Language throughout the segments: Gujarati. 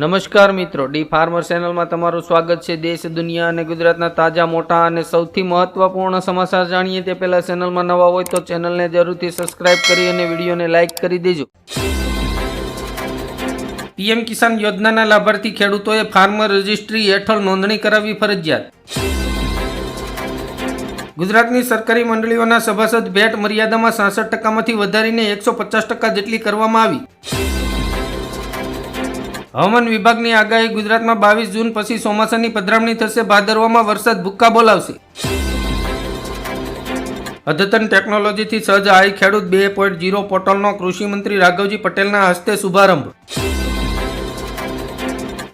નમસ્કાર મિત્રો, ડી ફાર્મર ચેનલમાં તમારું સ્વાગત છે. દેશ, દુનિયા અને ગુજરાતના તાજા, મોટા અને સૌથી મહત્વપૂર્ણ સમાચાર જાણીએ તે પહેલા ચેનલમાં નવા હોય તો ચેનલને જરૂરથી સબસ્ક્રાઇબ કરી અને વિડીયોને લાઇક કરી દેજો. પીએમ કિસાન યોજનાના લાભાર્થી ખેડૂતોએ ફાર્મર રજિસ્ટ્રી હેઠળ નોંધણી કરાવવી ફરજિયાત. ગુજરાતની સરકારી મંડળીઓના સભાસદ ભેટ મર્યાદામાં સાસઠ ટકામાંથી વધારીને એકસો પચાસ ટકા જેટલી કરવામાં આવી. હવામાન વિભાગની આગાહી ગુજરાતમાં બાવીસ જૂન પછી ચોમાસાની પધરામણી થશે. ભાદરવામાં વરસાદ ભૂક્કા બોલાવશે. અદ્યતન ટેકનોલોજીથી સજ્જ આઈ ખેડૂત બે પોઈન્ટ જીરો પોર્ટલનો કૃષિમંત્રી રાઘવજી પટેલના હસ્તે શુભારંભ.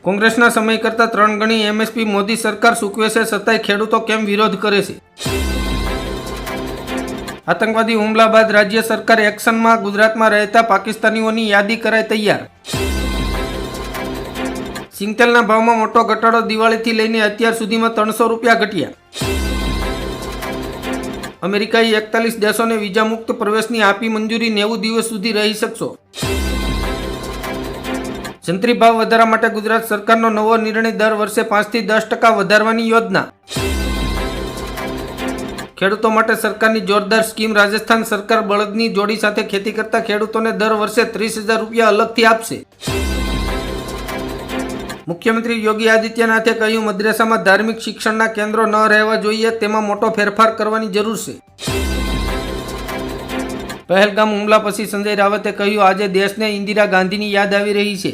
કોંગ્રેસના સમય કરતાં ત્રણ ગણી એમએસપી મોદી સરકાર સૂકવે છે. છતાંય ખેડૂતો કેમ વિરોધ કરે છે? આતંકવાદી હુમલા બાદ રાજ્ય સરકાર એક્શનમાં ગુજરાતમાં રહેતા પાકિસ્તાનીઓની યાદી કરાય તૈયાર. સિંગતેલના ભાવમાં મોટો ઘટાડો દિવાળીથી લઈને અત્યાર સુધીમાં ત્રણસો રૂપિયા ઘટ્યા. અમેરિકાએ એકતાલીસ દેશોને વિઝા મુક્ત પ્રવેશની આપી મંજૂરી નેવું દિવસ સુધી રહી શકશો. જંત્રી ભાવ વધારા માટે ગુજરાત સરકારનો નવો નિર્ણય દર વર્ષે પાંચથી દસ ટકા વધારવાની યોજના. ખેડૂતો માટે સરકારની જોરદાર સ્કીમ રાજસ્થાન સરકાર બળદની જોડી સાથે ખેતી કરતા ખેડૂતોને દર વર્ષે ત્રીસ હજાર રૂપિયા અલગથી આપશે. મુખ્યમંત્રી યોગી આદિત્યનાથે કહ્યું, મદ્રેસામાં ધાર્મિક શિક્ષણના કેન્દ્રો ન રહેવા જોઈએ, તેમાં મોટો ફેરફાર કરવાની જરૂર છે. પહેલગામ હુમલા પછી સંજય રાવતે કહ્યું, આજે દેશને ઇન્દિરા ગાંધીની યાદ આવી રહી છે.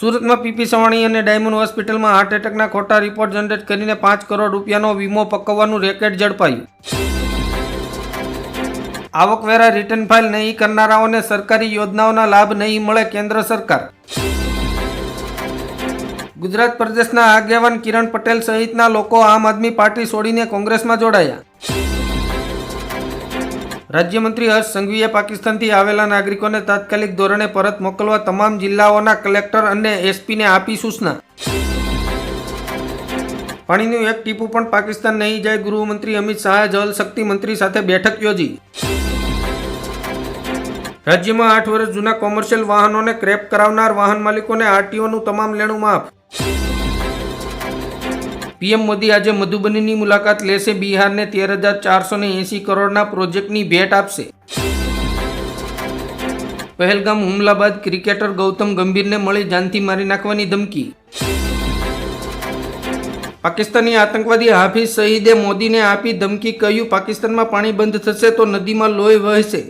સુરતમાં પીપી સવાણી અને ડાયમંડ હોસ્પિટલમાં હાર્ટ એટેકના ખોટા રિપોર્ટ જનરેટ કરીને પાંચ કરોડ રૂપિયાનો વીમો પકવવાનું રેકેટ ઝડપાયું. આવકવેરા રિટર્ન ફાઇલ નહીં કરનારાઓને સરકારી યોજનાઓના લાભ નહીં મળે કેન્દ્ર સરકાર. ગુજરાત પ્રદેશના આગેવાન કિરણ પટેલ સહિતના લોકો આમ આદમી પાર્ટી છોડીને કોંગ્રેસમાં જોડાયા. રાજ્યમંત્રી હર્ષ સંઘવીએ પાકિસ્તાનથી આવેલા નાગરિકોને તાત્કાલિક ધોરણે પરત મોકલવા તમામ જિલ્લાઓના કલેક્ટર અને એસપીને આપી સૂચના. પાણીનું એક ટીપું પણ પાકિસ્તાન નહીં જાય, ગૃહમંત્રી અમિત શાહે જળશક્તિ મંત્રી સાથે બેઠક યોજી. રાજ્યમાં આઠ વર્ષ જૂના કોમર્શિયલ વાહનોને ક્રેપ કરાવનાર વાહન માલિકોને આરટીઓનું તમામ લેણું માફ. પીએમ મોદી આજે મધુબનીની મુલાકાત લેશે. બિહારને તેર હજાર ચારસો ને એંસી કરોડના પ્રોજેક્ટની ભેટ આપશે. પહેલગામ હુમલા બાદ ક્રિકેટર ગૌતમ ગંભીરને મળી જાનથી મારી નાખવાની ધમકી. પાકિસ્તાની આતંકવાદી હાફિઝ સઈદે મોદીને આપી ધમકી, કહ્યું, પાકિસ્તાનમાં પાણી બંધ થશે તો નદીમાં લોહી વહેશે.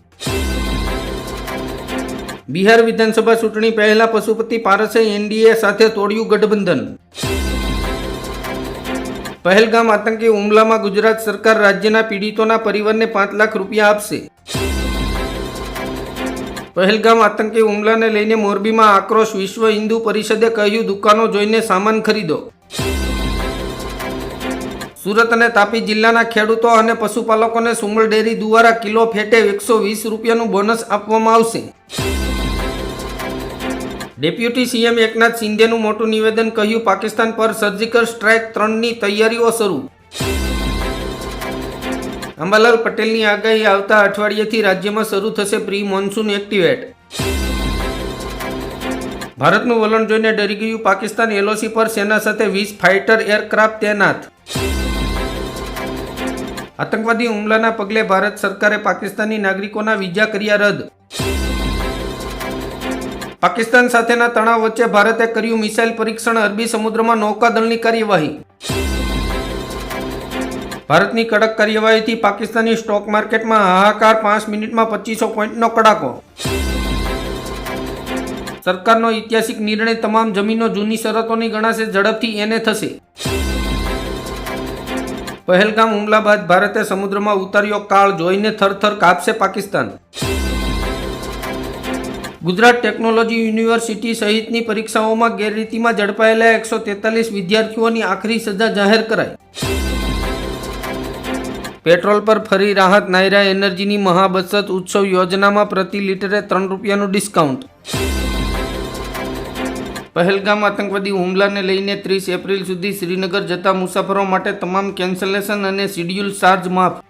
બિહાર વિધાનસભા ચૂંટણી પહેલા પશુપતિ પારસે એનડીએ સાથે તોડ્યું ગઠબંધન. પહેલગામ આતંકી હુમલામાં ગુજરાત સરકાર રાજ્યના પીડિતોના પરિવારને પાંચ લાખ રૂપિયા આપશે. પહેલગામ આતંકી હુમલાને લઈને મોરબીમાં આક્રોશ વિશ્વ હિન્દુ પરિષદે કહ્યું, દુકાનો જોઈને સામાન ખરીદો. સુરત અને તાપી જિલ્લાના ખેડૂતો અને પશુપાલકોને સુમલ ડેરી દ્વારા કિલો ફેટે એકસો વીસ રૂપિયાનું બોનસ આપવામાં આવશે. ડેપ્યુટી સીએમ એકનાથ શિંદેનું મોટું નિવેદન કહ્યું, પાકિસ્તાન પર સર્જિકલ સ્ટ્રાઇક ત્રણની તૈયારીઓ શરૂ. અંબાલાલ પટેલની આગાહી આવતા અઠવાડિયેથી રાજ્યમાં શરૂ થશે પ્રી મોન્સૂન એક્ટિવેટ. ભારતનું વલણ જોઈને ડરી ગયું પાકિસ્તાન એલઓસી પર સેના સાથે વીસ ફાઇટર એરક્રાફ્ટ તૈનાત. આતંકવાદી હુમલાના પગલે ભારત સરકારે પાકિસ્તાની નાગરિકોના વિઝા કર્યા રદ. પાકિસ્તાન સાથેના તણાવ વચ્ચે ભારતે કર્યું મિસાઇલ પરીક્ષણ. અરબી સમુદ્રમાં નૌકાદળની કાર્યવાહી. ભારતની કડક કાર્યવાહીથી પાકિસ્તાની સ્ટોક માર્કેટમાં હાહાકાર. પાંચ મિનિટમાં પચીસો પોઈન્ટનો કડાકો. સરકારનો ઐતિહાસિક નિર્ણય તમામ જમીનો જૂની શરતોની ગણાશે, ઝડપથી એને થશે. પહેલગામ હુમલા બાદ ભારતે સમુદ્રમાં ઉતાર્યો કાળ, જોઈને થરથર કાપશે પાકિસ્તાન. ગુજરાત ટેકનોલોજી યુનિવર્સિટી સહિતની પરીક્ષાઓમાં ગેરરીતિમાં ઝડપાયેલા એકસો તેતાલીસ વિદ્યાર્થીઓની આખરી સજા જાહેર કરાઈ. પેટ્રોલ પર ફરી રાહત, નાયરા એનર્જીની મહાબચત ઉત્સવ યોજનામાં પ્રતિ લીટરે ત્રણ રૂપિયાનું ડિસ્કાઉન્ટ. પહેલગામ આતંકવાદી હુમલાને લઈને ત્રીસ એપ્રિલ સુધી શ્રીનગર જતા મુસાફરો માટે તમામ કેન્સલેશન અને શિડ્યુલ ચાર્જ માફ.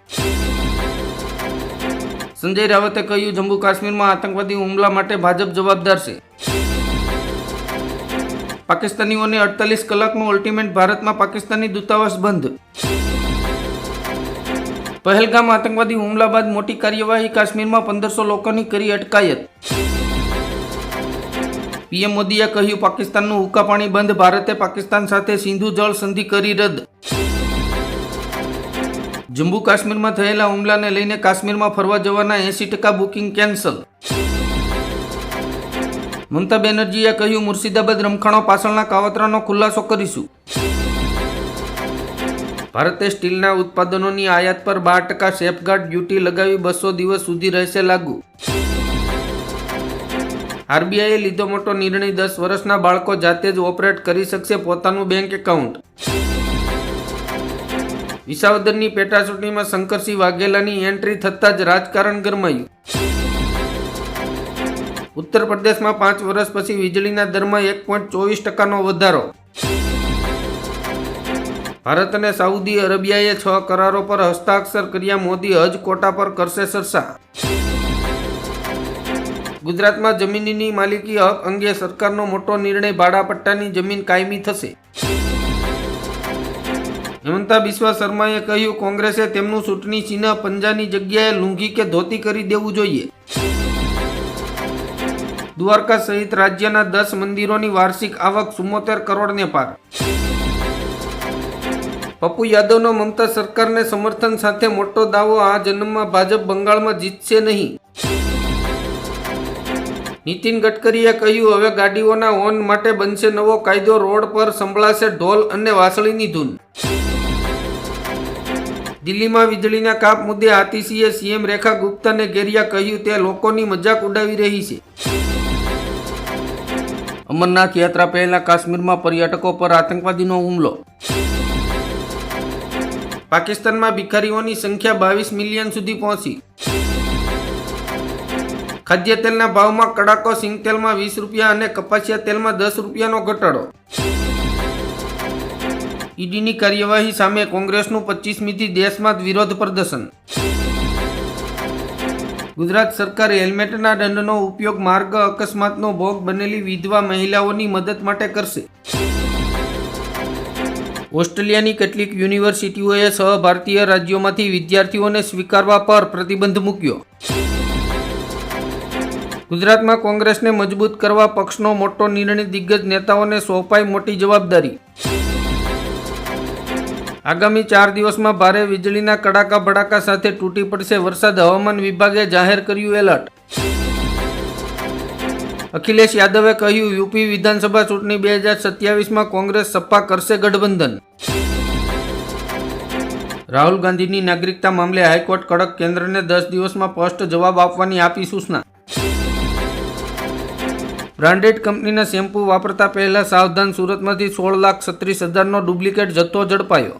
સંજય રાવતે કહ્યું, જમ્મુ કાશ્મીરમાં આતંકવાદી હુમલા માટે ભાજપ જવાબદાર છે. પાકિસ્તાનીઓને અડતાલીસ કલાકનું અલ્ટિમેટ ભારતમાં પાકિસ્તાની દૂતાવાસ બંધ. પહેલગામ આતંકવાદી હુમલા બાદ મોટી કાર્યવાહી કાશ્મીરમાં પંદરસો લોકોની કરી અટકાયત. પીએમ મોદીએ કહ્યું, પાકિસ્તાનનું હુક્કા પાણી બંધ, ભારતે પાકિસ્તાન સાથે સિંધુ જળ સંધિ કરી રદ. જમ્મુ કાશ્મીરમાં થયેલા હુમલાને લઈને કાશ્મીરમાં ફરવા જવાના એંસી ટકા બુકિંગ કેન્સલ. મમતા બેનર્જીએ કહ્યું, મુર્શિદાબાદ રમખાણો પાછળના કાવતરાનો ખુલાસો કરીશું. ભારતે સ્ટીલના ઉત્પાદનોની આયાત પર બાર ટકા સેફગાર્ડ ડ્યુટી લગાવી બસો દિવસ સુધી રહેશે લાગુ. આરબીઆઈએ લીધો મોટો નિર્ણય દસ વર્ષના બાળકો જાતે જ ઓપરેટ કરી શકશે પોતાનું બેંક એકાઉન્ટ. વિસાવદરની પેટા ચૂંટણીમાં શંકરસિંહ વાઘેલાની એન્ટ્રી થતાં જ રાજકારણ ગરમાયું. ઉત્તર પ્રદેશમાં પાંચ વર્ષ પછી વીજળીના દરમાં એક પોઈન્ટ ચોવીસ ટકાનો વધારો. ભારત અને સાઉદી અરેબિયાએ છ કરારો પર હસ્તાક્ષર કર્યા મોદી, હજ કોટા પર કરશે સરસા. ગુજરાતમાં જમીનની માલિકી હક અંગે સરકારનો મોટો નિર્ણય ભાડાપટ્ટાની જમીન કાયમી થશે. હેમંતા બિસ્વા શર્માએ કહ્યું, કોંગ્રેસે તેમનું ચૂંટણી ચિહ્ન પંજાની જગ્યાએ લુંગી કે ધોતી કરી દેવું જોઈએ. દ્વારકા સહિત રાજ્યના દસ મંદિરોની વાર્ષિક આવક ચુમ્મોતેર કરોડને પાર. પપ્પુ યાદવનો મમતા સરકારને સમર્થન સાથે મોટો દાવો, આ જન્મમાં ભાજપ બંગાળમાં જીતશે નહીં. નીતિન ગડકરીએ કહ્યું, હવે ગાડીઓના ઓન માટે બનશે નવો કાયદો, રોડ પર સંભળાશે ઢોલ અને વાંસળીની ધૂન. દિલ્હીમાં વીજળીના કાપ મુદ્દે આતિશીએ સીએમ રેખા ગુપ્તાને ઘેરિયા કહ્યું તે લોકોની મજાક ઉડાવી રહી છે. અમરનાથ યાત્રા પહેલા કાશ્મીરમાં પર્યટકો પર આતંકવાદીનો હુમલો. પાકિસ્તાનમાં ભિખારીઓની સંખ્યા બાવીસ મિલિયન સુધી પહોંચી. ખાદ્ય તેલના ભાવમાં કડાકો, સિંગ તેલમાં વીસ રૂપિયા અને કપાસિયા તેલમાં દસ રૂપિયાનો ઘટાડો. ઈડીની કાર્યવાહી સામે કોંગ્રેસનું પચીસમીથી દેશમાં વિરોધ પ્રદર્શન. ગુજરાત સરકાર હેલ્મેટના દંડનો ઉપયોગ માર્ગ અકસ્માતનો ભોગ બનેલી વિધવા મહિલાઓની મદદ માટે કરશે. ઓસ્ટ્રેલિયાની કેટલીક યુનિવર્સિટીઓએ સહ ભારતીય રાજ્યોમાંથી વિદ્યાર્થીઓને સ્વીકારવા પર પ્રતિબંધ મૂક્યો. ગુજરાતમાં કોંગ્રેસને મજબૂત કરવા પક્ષનો મોટો નિર્ણય દિગ્ગજ નેતાઓને સોંપાઈ મોટી જવાબદારી. આગામી ચાર દિવસમાં ભારે વીજળીના કડાકા ભડાકા સાથે તૂટી પડશે વરસાદ હવામાન વિભાગે જાહેર કર્યું એલર્ટ. અખિલેશ યાદવે કહ્યું, યુપી વિધાનસભા ચૂંટણી બે હજાર સત્યાવીસમાં કોંગ્રેસ સપા કરશે ગઠબંધન. રાહુલ ગાંધીની નાગરિકતા મામલે હાઈકોર્ટ કડક કેન્દ્રને દસ દિવસમાં સ્પષ્ટ જવાબ આપવાની આપી સૂચના. બ્રાન્ડેડ કંપનીના શેમ્પૂ વાપરતા પહેલા સાવધાન, સુરતમાંથી સોળ લાખ છત્રીસ હજારનો ડુપ્લિકેટ જથ્થો ઝડપાયો.